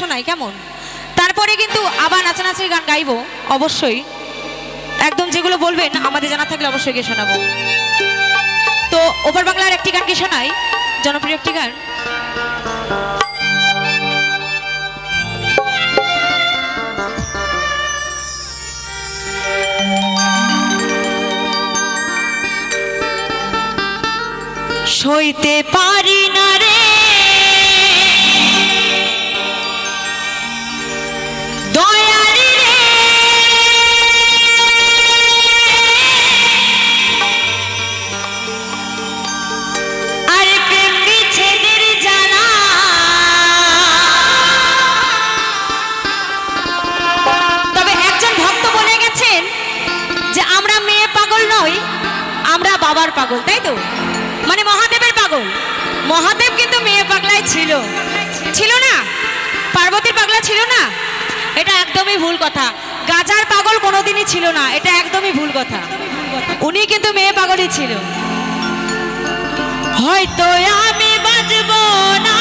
শোনাই কেমন? তারপরে কিন্তু আবার নাচানাচির গান গাইবো, অবশ্যই। একদম যেগুলো বলবেন, আমাদের জানা থাকলে অবশ্যই গিয়ে শোনাবো। তো ওপার বাংলার একটি গান কি শোনাই? জনপ্রিয় একটি গান। সইতে পারি পাগল, তাই তো? মানে মহাদেবের পাগল। মহাদেব কিন্তু মেয়ে পাগলায় ছিল। ছিল না? পার্বতীর পাগলা ছিল না? এটা একদমই ভুল কথা। গাজার পাগল কোনোদিনই ছিল না। এটা একদমই ভুল কথা। উনি কিন্তু মেয়ে পাগলই ছিল। হয়তো আমি বাজব না।